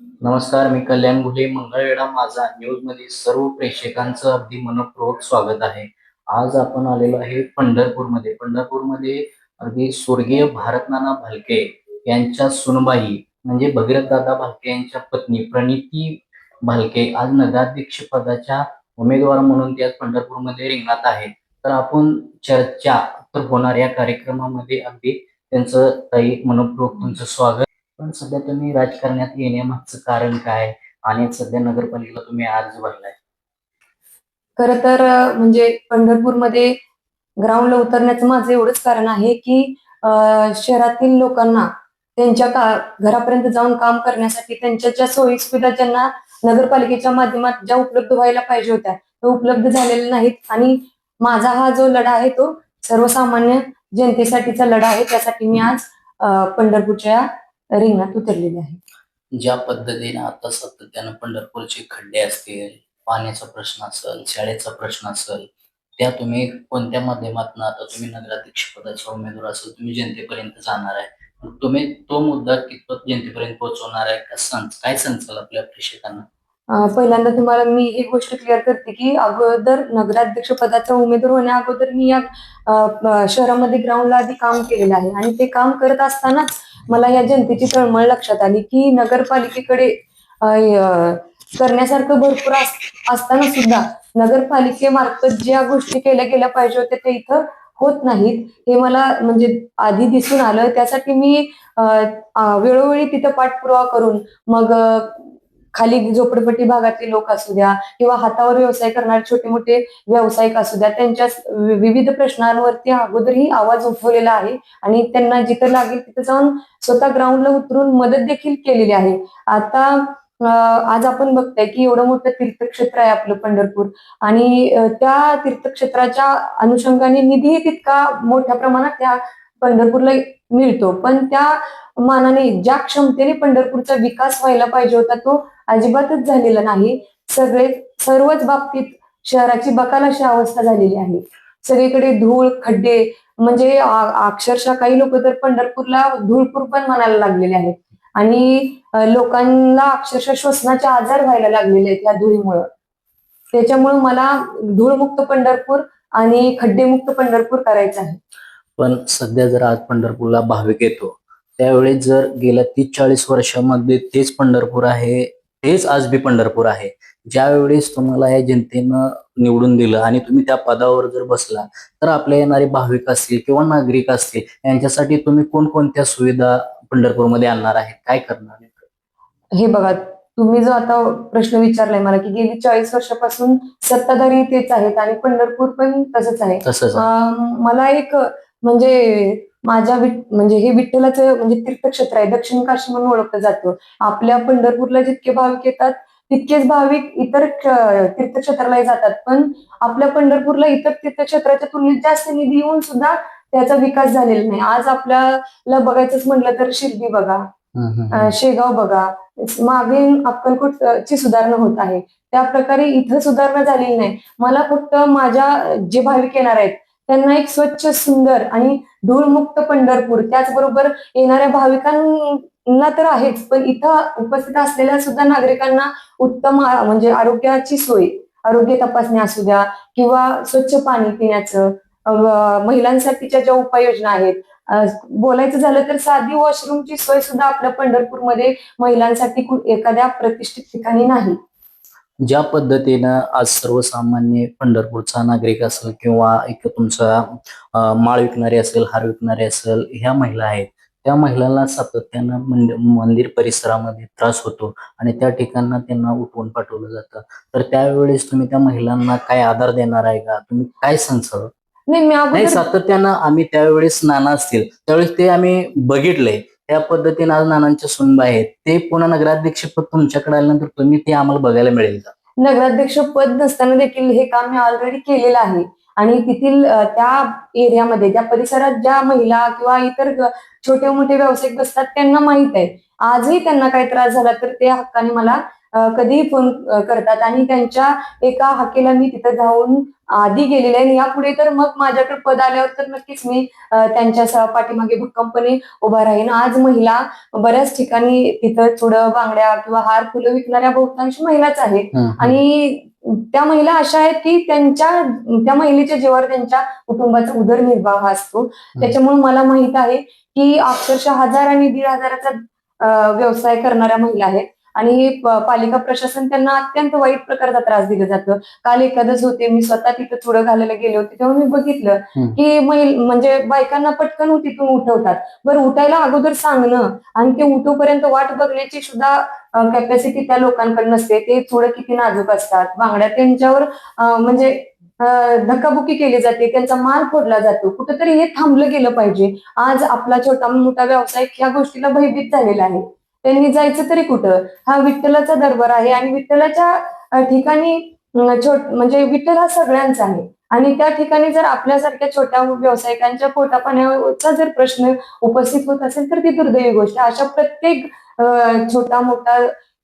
नमस्कार मी कल्याण गुले मंगळवेढा माझा. न्यूजमध्ये सर्व प्रेक्षकांचं अगदी मनपूर्वक स्वागत आहे. आज आपण आलेलो आहे पंढरपूरमध्ये. पंढरपूरमध्ये अगदी स्वर्गीय भारतनाना भालके यांच्या सुनबाई म्हणजे भगीरथ दादा भालके यांच्या पत्नी प्रणिती भालके आज नगराध्यक्ष पदाच्या उमेदवार म्हणून ते आज पंढरपूरमध्ये रिंगणात आहेत. तर आपण चर्चा तर होणार या कार्यक्रमामध्ये अगदी. त्यांचं ताई मनपूर्वक तुमचं स्वागत. पण सध्या तुम्ही राजकारणात येण्यामागचं कारण काय? आणि सध्या नगरपालिकेला तुम्ही अर्ज भरलाय. खर तर म्हणजे पंढरपूरमध्ये ग्राउंडला उतरण्याचं माझं एवढंच कारण आहे की शहरातील लोकांना त्यांच्या का घरापर्यंत जाऊन काम करण्यासाठी त्यांच्या ज्या सोयी सुविधा ज्यांना नगरपालिकेच्या माध्यमात ज्या उपलब्ध व्हायला पाहिजे होत्या त्या उपलब्ध झालेल्या नाहीत. आणि माझा हा जो लढा आहे तो सर्वसामान्य जनतेसाठीचा लढा आहे. त्यासाठी मी आज पंढरपूरच्या रिंगणात उतरलेली आहे. ज्या पद्धतीने आता सातत्यानं पंढरपूरचे खड्डे असतील पाण्याचा प्रश्न असेल शाळेचा प्रश्न असेल त्या तुम्ही कोणत्या माध्यमातून आता तुम्ही नगराध्यक्ष पदाचा उमेदवार असेल तुम्ही जनतेपर्यंत जाणार आहे. मग तुम्ही तो मुद्दा कितपत जनतेपर्यंत पोहोचवणार आहे? का सांग काय सांगचाल आपल्या प्रेक्षकांना? पहिल्यांदा तुम्हाला मी एक गोष्ट क्लिअर करते की अगोदर नगराध्यक्ष पदाचा उमेदवार होण्या अगोदर मी या शहरामध्ये ग्राउंडला आधी काम केलेलं आहे. आणि ते काम करत असतानाच मला या जनतेची तळमळ लक्षात आली की नगरपालिकेकडे करण्यासारखं भरपूर अस- असताना सुद्धा नगरपालिकेमार्फत ज्या गोष्टी केल्या गेल्या पाहिजे होत्या ते इथं होत नाहीत. हे मला म्हणजे आधी दिसून आलं. त्यासाठी मी वेळोवेळी तिथं पाठपुरावा करून मग खाली झोपडपट्टी भागातले लोक असू द्या किंवा हातावर व्यवसाय करणारे छोटे मोठे व्यावसायिक असू द्या त्यांच्या विविध प्रश्नांवरती अगोदरही आवाज उठवलेला आहे. आणि त्यांना जिथं लागेल तिथं जाऊन स्वतः ग्राउंडला उतरून मदत देखील केलेली आहे. आता आज आपण बघताय की एवढं मोठं तीर्थक्षेत्र आहे आपलं पंढरपूर. आणि त्या तीर्थक्षेत्राच्या अनुषंगाने निधीही तितका मोठ्या प्रमाणात त्या पंढरपूरला मिळतो. पण त्या मानाने ज्या क्षमतेने पंढरपूरचा विकास व्हायला पाहिजे होता तो अजिबातच झालेला नाही. सगळे सर्वच बाबतीत शहराची बकाल अशी अवस्था झालेली आहे. सगळीकडे धूळ खड्डे म्हणजे अक्षरशः काही लोक तर पंढरपूरला धूळपूर पण म्हणायला लागलेले आहेत. आणि लोकांना अक्षरशः श्वसनाचे आजार व्हायला लागलेले आहेत या धुळीमुळं. त्याच्यामुळं मला धूळमुक्त पंढरपूर आणि खड्डेमुक्त पंढरपूर करायचं आहे. पण सध्या जर आज पंढरपूरला भाविक येतो त्यावेळी जर गेल्या तीस चाळीस वर्षामध्ये तेच पंढरपूर आहे तेच आज बी पंढरपूर आहे. ज्या वेळेस तुम्हाला या जनतेनं निवडून दिलं आणि तुम्ही त्या पदावर जर बसला तर आपल्या येणारे भाविक असतील किंवा नागरिक असतील यांच्यासाठी तुम्ही कोणकोणत्या सुविधा पंढरपूरमध्ये आणणार आहे काय करणार? हे बघा तुम्ही जो आता प्रश्न विचारलाय मला की गेली चाळीस वर्षापासून सत्ताधारी तेच आहेत आणि पंढरपूर पण तसंच आहे. मला एक म्हणजे माझ्या म्हणजे हे विठ्ठलाचं म्हणजे तीर्थक्षेत्र आहे. दक्षिण काशी म्हणून ओळखलं जातं. आपल्या पंढरपूरला जितके भाविक येतात तितकेच भाविक इतर क्ष- तीर्थक्षेत्रालाही जातात. पण आपल्या पंढरपूरला इतर तीर्थक्षेत्राच्या तुलनेत जास्त निधी येऊन सुद्धा त्याचा विकास झालेला नाही. आज आपल्याला बघायचंच म्हटलं तर शिर्डी बघा शेगाव बघा. मागे अक्कलकोट ची सुधारणा होत आहे. त्या प्रकारे इथं सुधारणा झालेली नाही. मला फक्त माझ्या जे भाविक येणार आहेत त्यांना एक स्वच्छ सुंदर आणि धूळमुक्त पंढरपूर. त्याचबरोबर येणाऱ्या भाविकांना तर आहेच पण इथं उपस्थित असलेल्या सुद्धा नागरिकांना उत्तम म्हणजे आरोग्याची सोय आरोग्य तपासणी असू द्या किंवा स्वच्छ पाणी पिण्याचं महिलांसाठीच्या ज्या उपाययोजना आहेत बोलायचं झालं तर साधी वॉशरूमची सोय सुद्धा आपल्या पंढरपूरमध्ये महिलांसाठी एखाद्या प्रतिष्ठित ठिकाणी नाही. ज्या पद्धतीनं आज सर्वसामान्य पंढरपूरचा नागरिक असेल किंवा एक तुमचा माळ विकणारे असेल हार विकणारे असेल ह्या महिला आहेत. त्या महिलांना सातत्यानं मंद- मंदिर परिसरामध्ये त्रास होतो आणि त्या ठिकाणा त्यांना उठवून पाठवलं जातं. तर त्यावेळेस तुम्ही त्या महिलांना काय आधार देणार आहे का? तुम्ही काय सांगसाल? नाही सातत्यानं आम्ही त्यावेळेस नाना असतील. त्यावेळेस ते आम्ही बघितलंय. त्या पद्धतीने आज नानांच्या सुनबा आहेत. ते पुन्हा नगराध्यक्ष पद तुमच्याकडे आल्यानंतर तुम्ही ते आम्हाला बघायला मिळेल का? नगराध्यक्ष पद नसताना देखील हे काम मी ऑलरेडी केलेलं आहे. आणि तेथील त्या एरियामध्ये त्या परिसरात ज्या महिला किंवा इतर छोटे मोठे व्यावसायिक बसतात त्यांना माहीत आहे. आजही त्यांना काही त्रास झाला तर ते हक्काने मला अं, कधीही फोन करतात. आणि त्यांच्या एका हाकेला मी तिथं जाऊन आधी गेलेले आणि यापुढे तर मग माझ्याकडे पद आल्यावर तर नक्कीच मी त्यांच्या सह पाठीमागे भक्कमपणे उभा राहीन. आज महिला बऱ्याच ठिकाणी तिथं थोडं बांगड्या किंवा हार फुलं विकणाऱ्या बहुतांश महिलाच आहेत. आणि त्या महिला अशा आहेत की त्यांच्या त्या महिलेच्या जीवावर त्यांच्या कुटुंबाचा उदरनिर्वाह असतो. त्याच्यामुळे मला माहीत आहे की अक्षरशः हजार आणि दीड हजाराचा व्यवसाय करणाऱ्या महिला आहेत. आणि पालिका प्रशासन त्यांना अत्यंत वाईट प्रकारचा त्रास दिला जातं. काल एखादच होते मी स्वतः तिथं थोडं घालायला गेले होते तेव्हा मी बघितलं. की महिल म्हणजे बायकांना पटकन तिथून उठवतात. बरं उठायला अगोदर सांगणं आणि ते उठोपर्यंत वाट बघण्याची सुद्धा कॅपॅसिटी त्या लोकांकडे नसते. ते थोडं किती नाजूक असतात. बांगड्या त्यांच्यावर म्हणजे धक्काबुक्की केली जाते. त्यांचा माल फोडला जातो. कुठेतरी हे थांबलं गेलं पाहिजे. आज आपला छोटा मोठा व्यावसायिक ह्या गोष्टीला भयभीत झालेला आहे. त्यांनी जायचं तरी कुठं? हा विठ्ठलाचा दरबार आहे आणि विठ्ठलाच्या ठिकाणी छोट म्हणजे विठ्ठल हा सगळ्यांचा आहे. आणि त्या ठिकाणी जर आपल्यासारख्या छोट्या व्यावसायिकांच्या पोटापाण्याचा जर प्रश्न उपस्थित होत असेल तर ती दुर्दैवी गोष्ट अशा प्रत्येक छोटा मोठा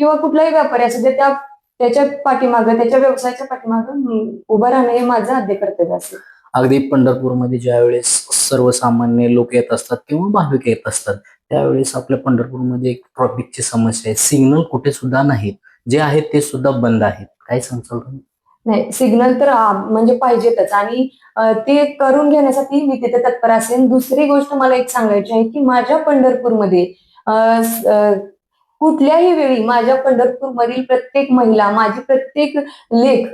किंवा कुठलाही व्यापारी असू दे त्या त्याच्या पाठीमागं त्याच्या व्यवसायाच्या पाठीमागं उभं राहणं हे माझं आद्य कर्तव्य असेल. अगदी पंढरपूरमध्ये ज्यावेळेस सर्वसामान्य लोक येत असतात किंवा भाविक येत असतात त्यावेळेस आपल्या पंढरपूरमध्ये एक ट्रॉफिकची समस्या आहे. सिग्नल कुठे सुद्धा नाहीत. जे आहेत ते सुद्धा बंद आहेत. काय सांगचाल तुम्ही? नाही सिग्नल तर म्हणजे पाहिजेतच. आणि ते करून घेण्यासाठी मी तिथे तत्पर असेल दुसरी गोष्ट मला एक सांगायची आहे की माझ्या पंढरपूरमध्ये कुठल्याही वेळी माझ्या पंढरपूरमधील प्रत्येक महिला माझी प्रत्येक लेख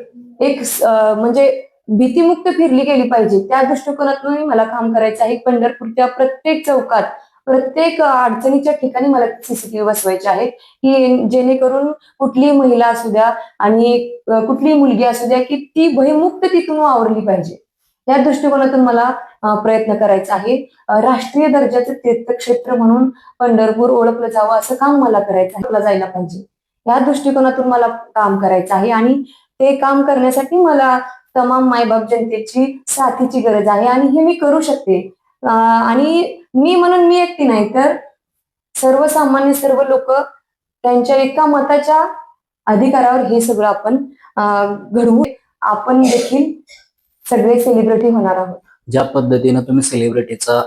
एक म्हणजे भीतीमुक्त फिरली गेली पाहिजे. त्या दृष्टिकोनातूनही मला काम करायचं आहे. पंढरपूरच्या प्रत्येक चौकात प्रत्येक अडचणीच्या ठिकाणी मला सीसीटीव्ही बसवायचे आहेत की जेणेकरून कुठलीही महिला असू द्या आणि कुठली कुठलीही मुलगी असू द्या की ती भयमुक्त तिथून वावरली पाहिजे. या दृष्टिकोनातून मला प्रयत्न करायचा आहे. राष्ट्रीय दर्जाचं तीर्थक्षेत्र म्हणून पंढरपूर ओळखलं जावं असं काम मला करायचं आहे. मला जायला पाहिजे. या दृष्टिकोनातून मला काम करायचं आहे आणि ते काम करण्यासाठी मला तमाम मायबाप जनतेची साथीची गरज आहे आणि हे मी करू शकते. आणि मी म्हणून मी एकटी नाही तर सर्वसामान्य सर्व लोक त्यांच्या एका मताच्या अधिकारावर हे सगळं आपण घडवू. आपण देखील सगळे सेलिब्रिटी होणार आहोत. ज्या पद्धतीनं तुम्ही सेलिब्रिटीचा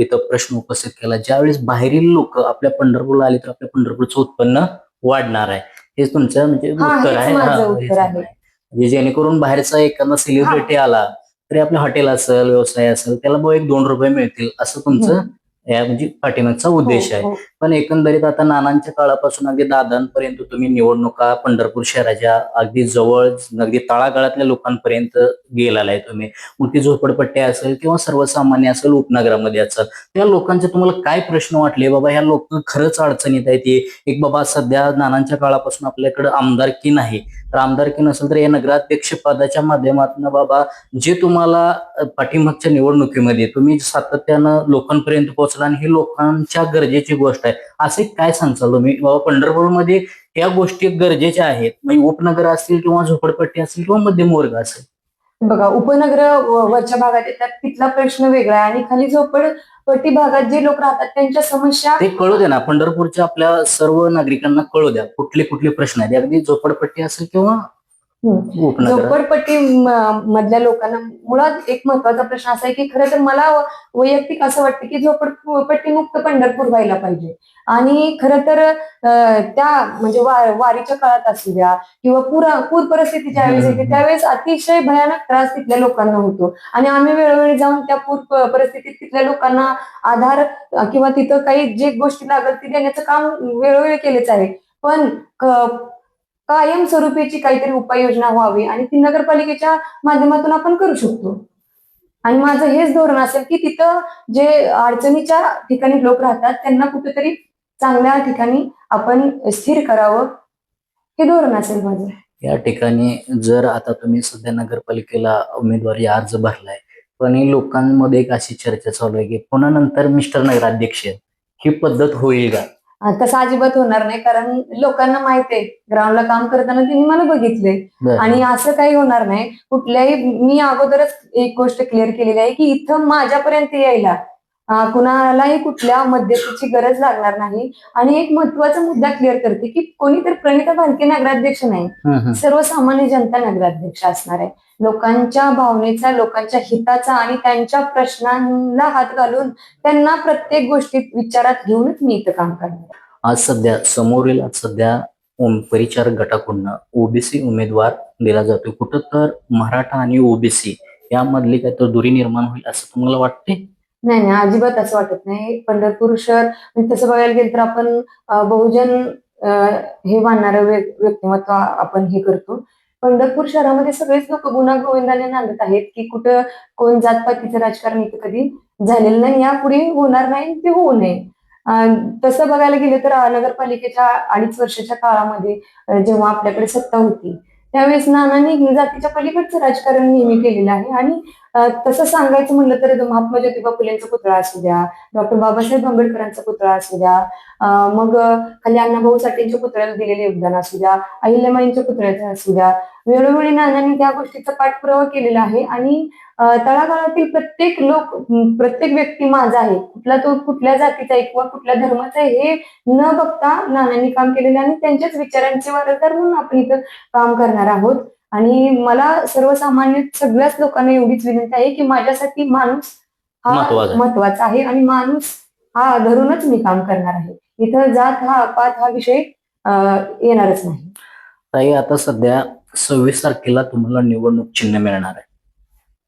इथं प्रश्न उपस्थित केला ज्यावेळेस बाहेरील लोक आपल्या पंढरपूरला आले तर आपल्या पंढरपूरचं उत्पन्न वाढणार आहे. हेच तुमचं म्हणजे हा, उत्तर हा, आहे. म्हणजे जेणेकरून बाहेरचा एखादा सेलिब्रिटी आला तरी आपलं हॉटेल असेल व्यवसाय असेल त्याला मग एक दोन रुपये मिळतील असं तुमचं या म्हणजे पाठीमागचा उद्देश आहे हो, हो. पण एकंदरीत आता नानांच्या काळापासून अगदी दादांपर्यंत तुम्ही निवडणुका पंढरपूर शहराच्या अगदी जवळ अगदी तळागाळातल्या लोकांपर्यंत गेलेला आहे तुम्ही मग ती झोपडपट्टी असेल किंवा सर्वसामान्य असेल उपनगरामध्ये असेल त्या लोकांचे तुम्हाला काय प्रश्न वाटले बाबा ह्या लोक खरंच अडचणीत आहेत हे. एक बाबा सध्या नानांच्या काळापासून आपल्याकडे आमदारकी नाही तर आमदारकी नसेल तर या नगराध्यक्ष पदाच्या माध्यमातून बाबा जे तुम्हाला अ, पाठीमागच्या निवडणुकीमध्ये तुम्ही सातत्यानं लोकांपर्यंत पोहोचला आणि ही लोकांच्या गरजेची गोष्ट आहे. असे काय सांगचाल तुम्ही? बाबा पंढरपूरमध्ये या गोष्टी गरजेच्या आहेत. म्हणजे उपनगर असतील किंवा झोपडपट्टी असतील किंवा मध्यम वर्ग असेल. बघा उपनगर वरच्या भागात येतात. तिथला प्रश्न वेगळा आहे. आणि खाली झोपडपट्टी भागात जे लोक राहतात त्यांच्या समस्या ते कळू द्या ना. पंढरपूरच्या आपल्या सर्व नागरिकांना कळू द्या. कुठले कुठले प्रश्न आहेत? अगदी झोपडपट्टी असेल किंवा झोपडपट्टी मधल्या लोकांना मुळात एक महत्त्वाचा प्रश्न असा आहे की खरं तर मला वैयक्तिक असं वाटतं की झोपडपट्टी मुक्त पंढरपूर व्हायला पाहिजे. आणि खरं तर त्या म्हणजे वारीच्या काळात असू द्या किंवा पूर पूर परिस्थिती ज्यावेळेस येते. त्यावेळेस अतिशय भयानक त्रास तिथल्या लोकांना होतो. आणि आम्ही वेळोवेळी जाऊन त्या पूर परिस्थितीत तिथल्या लोकांना आधार किंवा तिथं काही जे गोष्टी लागत ती देण्याचं काम वेळोवेळी केलेच आहे. पण कायमस्वरूपीची काहीतरी उपाययोजना व्हावी आणि ती नगरपालिकेच्या माध्यमातून आपण करू शकतो. आणि माझं हेच धोरण असेल की तिथं जे अडचणीच्या ठिकाणी लोक राहतात त्यांना कुठेतरी चांगल्या ठिकाणी आपण स्थिर करावं हे धोरण असेल माझं. या ठिकाणी जर आता तुम्ही सध्या नगरपालिकेला उमेदवारी अर्ज भरलाय पण लोकांमध्ये एक अशी चर्चा चालू आहे की पुन्हा नंतर मिस्टर नगराध्यक्ष ही पद्धत होईल का? तसं अजिबात होणार नाही कारण लोकांना माहीत आहे ग्राउंडला काम करताना त्यांनी मला बघितले. आणि असं काही होणार नाही कुठल्याही मी अगोदरच एक गोष्ट क्लिअर केलेली आहे की इथं माझ्यापर्यंत यायला कुणालाही कुठल्या मध्यस्थीची गरज लागणार नाही आणि एक महत्त्वाचा मुद्दा क्लिअर करते की कोणीतरी प्रणिता भालके नगराध्यक्ष नाही. सर्वसामान्य जनता नगराध्यक्ष असणार आहे लोकांच्या भावनेचा लोकांच्या हिताचा आणि त्यांच्या प्रश्नांना हात घालून त्यांना प्रत्येक गोष्टीत विचारात घेऊनच मी इथं काम करणार. आज सध्या समोरील आज सध्या परिचारक गटाकडून ओबीसी उमेदवार दिला जातो कुठं तर मराठा आणि ओबीसी यामधली काय तर दुरी निर्माण होईल असं तुम्हाला वाटते नाही नाही अजिबात असं वाटत नाही. पंढरपूर शहर म्हणजे तसं बघायला गेलं तर आपण बहुजन हे मानणारं व्य- व्यक्तिमत्व आपण हे करतो. पंढरपूर शहरामध्ये सगळेच लोक गुन्हा गोविंदाने नांदत आहेत की कुठं कोण जातपातीचं राजकारण इथं कधी झालेलं नाही यापुढे होणार नाही ते होऊ नये. तसं बघायला गेलं तर नगरपालिकेच्या अडीच वर्षाच्या काळामध्ये जेव्हा आपल्याकडे सत्ता होती त्यावेळेस नानांनी जातीच्या पलीकडचं राजकारण नेहमी केलेलं आहे आणि तसं सांगायचं म्हणलं तर महात्मा ज्योतिबा फुलेंचा पुतळा असू द्या डॉक्टर बाबासाहेब आंबेडकरांचा पुतळा असू द्या मग खाली अण्णाभाऊ साठेंच्या पुतळ्याला दिलेले योगदान असू द्या अहिल्यामाईंच्या पुतळ्याचं असू द्या. वेळोवेळी नानांनी त्या गोष्टीचा पाठपुरावा केलेला आहे आणि तळागाळातील प्रत्येक लोक प्रत्येक व्यक्ती माझा आहे. कुठला तो कुठल्या जातीचा आहे किंवा कुठल्या धर्माचा आहे हे न बघता नानांनी काम केलेलं आणि त्यांच्याच विचारांचे वारसदार म्हणून आपण इथं काम करणार आहोत. आणि मला सर्वसामान्य सगळ्याच लोकांना एवढीच विनंती आहे की माझ्यासाठी माणूस हा महत्त्वाचा आहे. आणि माणूस हा धरूनच मी काम करणार आहे. इथं जात हा पात हा विषय येणारच नाही. ताई आता सध्या सव्वीस तारखेला तुम्हाला निवडणूक चिन्ह मिळणार आहे.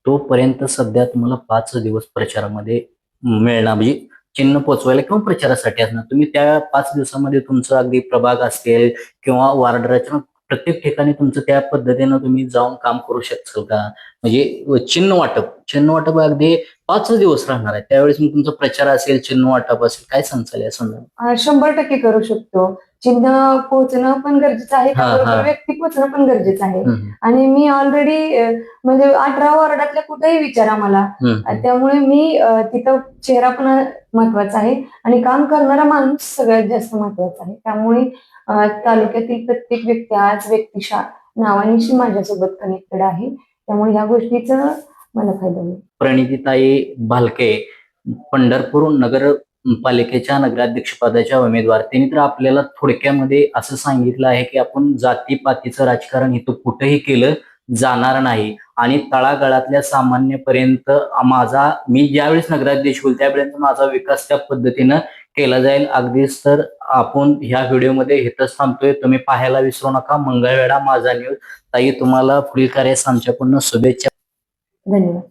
तोपर्यंत सध्या तुम्हाला पाच दिवस प्रचारामध्ये मिळणार म्हणजे चिन्ह पोचवायला किंवा प्रचारासाठी असणार. तुम्ही त्या पाच दिवसामध्ये तुमचं अगदी प्रभाग असेल किंवा वार्डच्या प्रत्येक ठिकाणी तुमचं त्या पद्धतीनं तुम्ही जाऊन काम करू शकाल का? म्हणजे चिन्ह वाटप चिन्ह वाटप अगदी पाच दिवस राहणार आहे. त्यावेळेस मग तुमचा प्रचार असेल चिन्ह वाटप असेल काय सांगचाल या संदर्भात? शंभर टक्के करू शकतो. चिन्ह पोहोचणं पण गरजेचं आहे व्यक्ती पोहोचणं पण गरजेचं आहे. आणि मी ऑलरेडी म्हणजे अठरा वॉर्डातल्या कुठेही विचारा मला. त्यामुळे मी तिथं चेहरा पण महत्त्वाचा आहे आणि काम करणारा माणूस सगळ्यात जास्त महत्त्वाचा आहे. त्यामुळे तालुक्यातील प्रत्येक व्यक्ती आज व्यक्तिशा नावानिशी माझ्यासोबत कनेक्टेड आहे. त्यामुळे ह्या गोष्टीचा मला फायदा होईल. प्रणितीताई भालके पंढरपूर नगर पालिकेच्या नगराध्यक्ष पदाच्या उमेदवार. त्यांनी तर आपल्याला थोडक्यामध्ये असं सांगितलं आहे की आपण जातीपातीचं राजकारण इथं कुठेही केलं जाणार नाही. आणि तळागाळातल्या सामान्यपर्यंत माझा मी ज्यावेळेस नगराध्यक्ष होईल त्यापर्यंत माझा विकास त्या पद्धतीनं केला जाईल. अगदीच तर आपण ह्या व्हिडिओमध्ये हेतच थांबतोय. तुम्ही पाहायला विसरू नका. मंगळवेढा माझा न्यूज ताई तुम्हाला पुढील कार्यास आमच्याकडून शुभेच्छा. धन्यवाद.